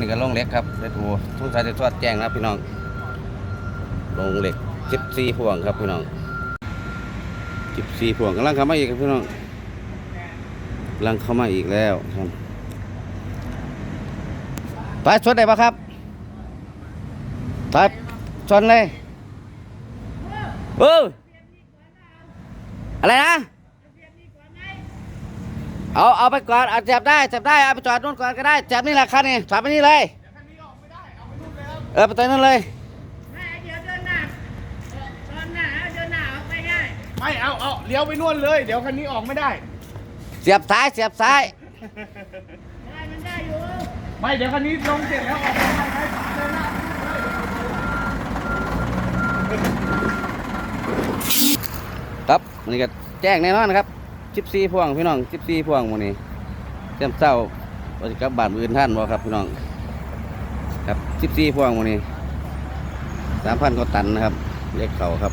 นี่ก็ลงเหล็กครับเรทูทุกสายจะทอดแจ้งนะครับพี่น้องลงเหล็กสิบสี่พวงครับพี่น้องสิบสี่พวงกำลังเข้ามาอีกครับพี่น้องกำลังเข้ามาอีกแล้วครับไปชนได้ปะครับไปชนเลยเอออะไรนะ เอาเอาไปก่อนเอาจับได้จับได้เอาไปจอดนู่นก่อนก็ได้จับนี่แหละคันนี้จอดไปนี่เลยเออไปตรงนู้นเลยไม่เดี๋ยวเดินหน้าเดินหน้าเดินหน้าออกไปง่ายไม่เอาเอาเลี้ยวไปนู่นเลย เดี๋ยวคันนี้ออกไม่ได้ เสียบซ้ายเสียบซ้ายได้มันได้อยู่ไม่เดี๋ยวคันนี้ลงเสร็จแล้วออกไม่ได้ไหมเดินหน้าครับวันนี้ก็แจ้งแน่นอนนะครับ ชิปซีพวงพี่น้องชิปซีพวงวันนี้เจ้าเศร้าวันนี้กลับบ้านมืออื่นท่านบ่ครับพี่น้องครับชิปซีพวงวันนี้สามพันกว่าตันนะครับเล็กเขาครับ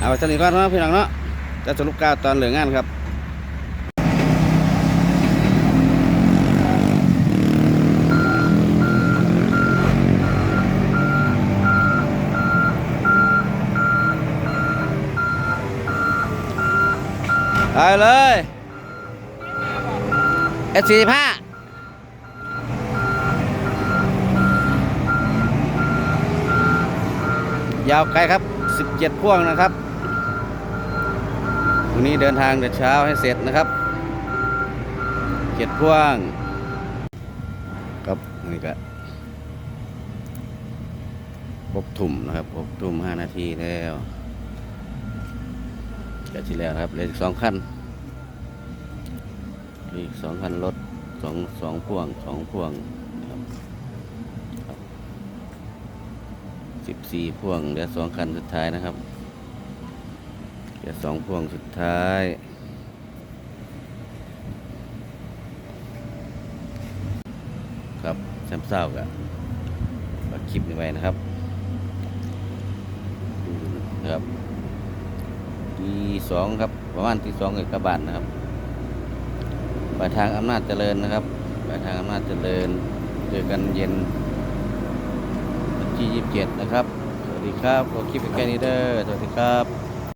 เอาสนิทก่อนนะพี่น้องเนาะจะสรุปการตอนเหลืองานครับ ไปเลยเอสี่ห้ายาวไกลครับ 17 พ่วงนะครับวันนี้เดินทางแต่เช้าให้เสร็จนะครับเจ็ดพ่วง ครับนี่ก็หกทุ่มนะครับหกทุ่มห้านาทีแล้ว เดี๋ยวที่แล้วครับเหลืออีกสองคันอีกสองคันรถสองสองพ่วงสองพ่วงนะครับสิบสี่พ่วงเหลือสองคันสุดท้ายนะครับเหลือสองพ่วงสุดท้ายครับแซมเศร้ากับคลิปนี้ไว้นะครับนะครับ ทีสองครับ ประมาณที่สองเอกบาทนะครับไปทางอำนาจเจริญนะครับไปทางอำนาจเจริญเจอกันเย็นวันที่ยี่สิบเจ็ดนะครับ สวัสดีครับขอคลิปไปแค่นี้เด้อสวัสดีครับ